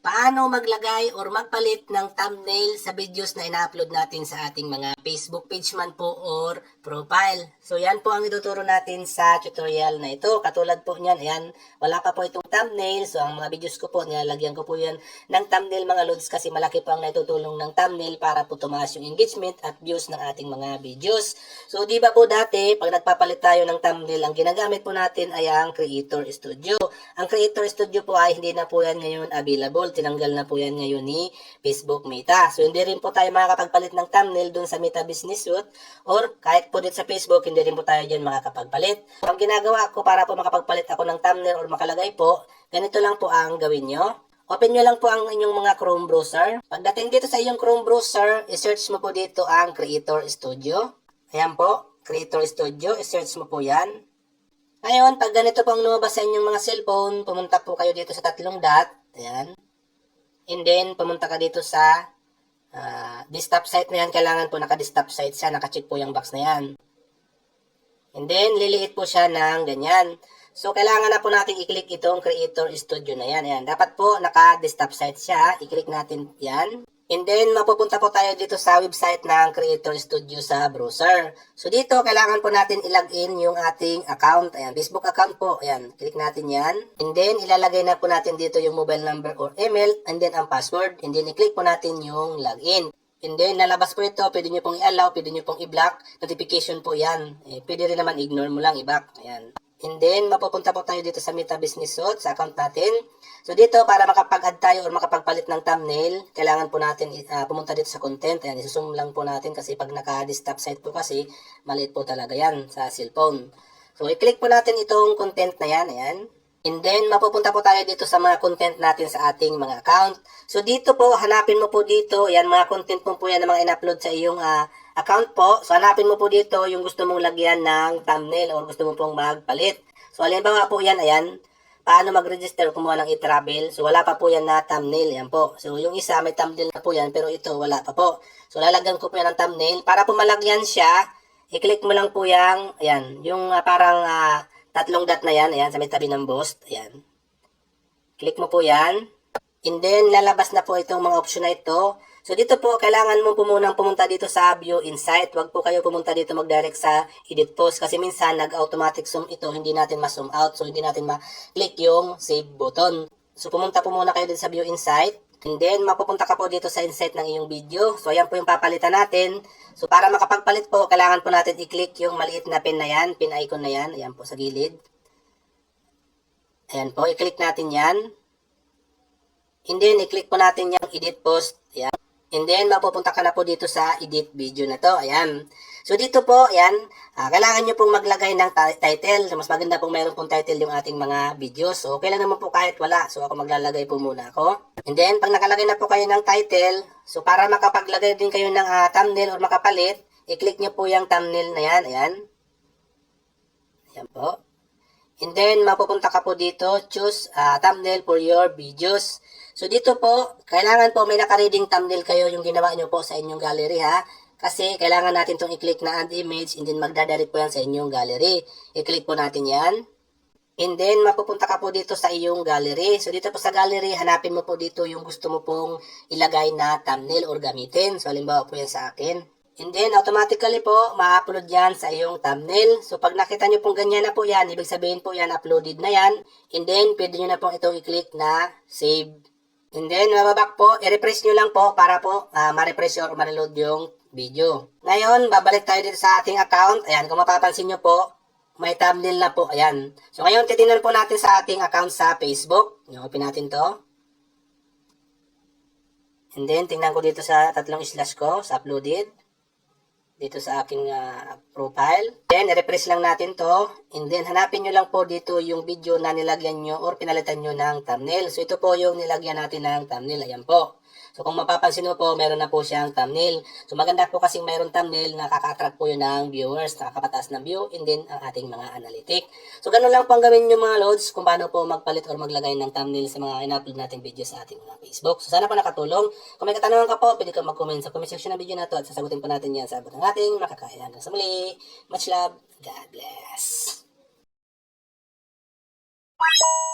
paano maglagay or magpalit ng thumbnail sa videos na ina-upload natin sa ating mga Facebook page man po or profile. So yan po ang ituturo natin sa tutorial na ito. Katulad po niyan, ayan, wala pa po itong thumbnail. So ang mga videos ko po, nilalagyan ko po yan ng thumbnail mga loads kasi malaki po ang natutulong ng thumbnail para po tumaas yung engagement at views ng ating mga videos. So di ba po dati, pag nagpapalit tayo ng thumbnail, ang ginagamit po natin ay ang Creator Studio. Ang Creator Studio po ay hindi na po yan ngayon available. Tinanggal na po yan ngayon ni Facebook Meta. So hindi rin po tayo makakapagpalit ng thumbnail dun sa Meta Business Suite or kahit po dito sa Facebook, hindi rin po tayo dyan makakapagpalit. Ang ginagawa ko para po makapagpalit ako ng thumbnail or makalagay po, ganito lang po ang gawin nyo. Open nyo lang po ang inyong mga Chrome browser. Pagdating dito sa inyong Chrome browser, isearch mo po dito ang Creator Studio. Ayan po, Creator Studio, isearch mo po yan. Ngayon, pag ganito po ang lumabas sa inyong mga cellphone, pumunta po kayo dito sa tatlong dot. Ayan. And then, pumunta ka dito sa uh, desktop site na yan. Kailangan po naka-desktop site siya. Naka-check po yung box na yan. And then, liliit po siya ng ganyan. So, kailangan na po natin i-click itong Creator Studio na yan. Ayan. Dapat po naka-desktop site siya. I-click natin yan. And then, mapupunta po tayo dito sa website ng Creator Studio sa browser. So, dito, kailangan po natin ilagin yung ating account. Ayan, Facebook account po. Ayan, click natin yan. And then, ilalagay na po natin dito yung mobile number or email. And then, ang password. And then, i-click po natin yung login. And then, lalabas po ito. Pwede nyo pong i-allow. Pwede nyo pong i-block. Notification po yan. Eh, pwede rin naman ignore mo lang, i-back. Ayan. And then, mapupunta po tayo dito sa Meta Business Suite, sa account natin. So, dito, para makapag-add tayo or makapagpalit ng thumbnail, kailangan po natin uh, pumunta dito sa content. Ayan, isusum lang po natin kasi pag naka-desktop site po kasi, maliit po talaga yan sa cellphone. So, i-click po natin itong content na yan. Ayan. And then, mapupunta po tayo dito sa mga content natin sa ating mga account. So, dito po, hanapin mo po dito, yan, mga content mo po yan na mga in-upload sa iyong uh, account po. So, hanapin mo po dito yung gusto mong lagyan ng thumbnail or gusto mo pong magpalit. So, halimbawa po yan, ayan, paano mag-register kumuha ng e-travel. So, wala pa po yan na thumbnail, yan po. So, yung isa may thumbnail na po yan, pero ito wala pa po. So, lalagyan ko po yan ng thumbnail. Para po malagyan siya, i-click mo lang po yung, ayan, yung uh, parang uh, tatlong dot na yan, ayan, sa may tabi ng boss, ayan. Click mo po yan. And then, lalabas na po itong mga option na ito. So, dito po, kailangan mo po munang pumunta dito sa View Insight. Huwag po kayo pumunta dito mag-direct sa Edit Post kasi minsan nag-automatic zoom ito, hindi natin ma-zoom out. So, hindi natin ma-click yung Save button. So, pumunta po muna kayo dito sa View Insight. And then, mapupunta ka po dito sa insight ng iyong video. So, ayan po yung papalitan natin. So, para makapagpalit po, kailangan po natin i-click yung maliit na pin na yan, pin icon na yan. Ayan po sa gilid. Ayan po, i-click natin yan. And then, i-click po natin yung edit post. Ayan. And then, mapupunta ka na po dito sa edit video na to. Ayan. So, dito po, ayan, uh, kailangan nyo pong maglagay ng title. So, mas maganda pong mayroon pong title yung ating mga videos. So, okay lang naman po kahit wala. So, ako maglalagay po muna ako. And then, pag nakalagay na po kayo ng title, so, para makapaglagay din kayo ng uh, thumbnail or makapalit, i-click nyo po yung thumbnail na yan. Ayan. Ayan po. And then, mapupunta ka po dito, choose uh, thumbnail for your videos. So, dito po, kailangan po may naka-reading thumbnail kayo yung ginawa nyo po sa inyong gallery ha. Kasi, kailangan natin itong i-click na add image and then magdadirect po yan sa inyong gallery. I-click po natin yan. And then, mapupunta ka po dito sa iyong gallery. So, dito po sa gallery, hanapin mo po dito yung gusto mo pong ilagay na thumbnail or gamitin. So, halimbawa po yan sa akin. And then, automatically po, ma-upload yan sa iyong thumbnail. So, pag nakita nyo pong ganyan na po yan, ibig sabihin po yan, uploaded na yan. And then, pwede nyo na pong itong i-click na save. And then, mababak po, i-refresh nyo lang po para po uh, ma-refresh or ma-reload yung video. Ngayon, babalik tayo dito sa ating account. Ayan, kung mapapansin nyo po, may thumbnail na po. Ayan. So, ngayon, titingnan po natin sa ating account sa Facebook. Open natin to. And then, tingnan ko dito sa tatlong slash ko, sa uploaded dito sa aking uh, profile. Then, refresh lang natin to. And then, hanapin nyo lang po dito yung video na nilagyan nyo or pinalitan nyo ng thumbnail. So, ito po yung nilagyan natin ng thumbnail. Ayan po. So kung mapapansin mo po, meron na po siyang thumbnail. So maganda po kasing mayroon thumbnail, nakaka-attract po yun ng viewers, nakakapataas ng view, and then ang ating mga analytic. So ganun lang po ang gawin yung mga loads kung paano po magpalit or maglagay ng thumbnail sa mga in-upload nating video sa ating mga Facebook. So sana po nakatulong. Kung may katanungan ka po, pwede kang mag-comment sa comment section ng video na to at sasagutin po natin yan sa abot ng ating makakaya. Hanggang sa muli, much love, God bless. Bye.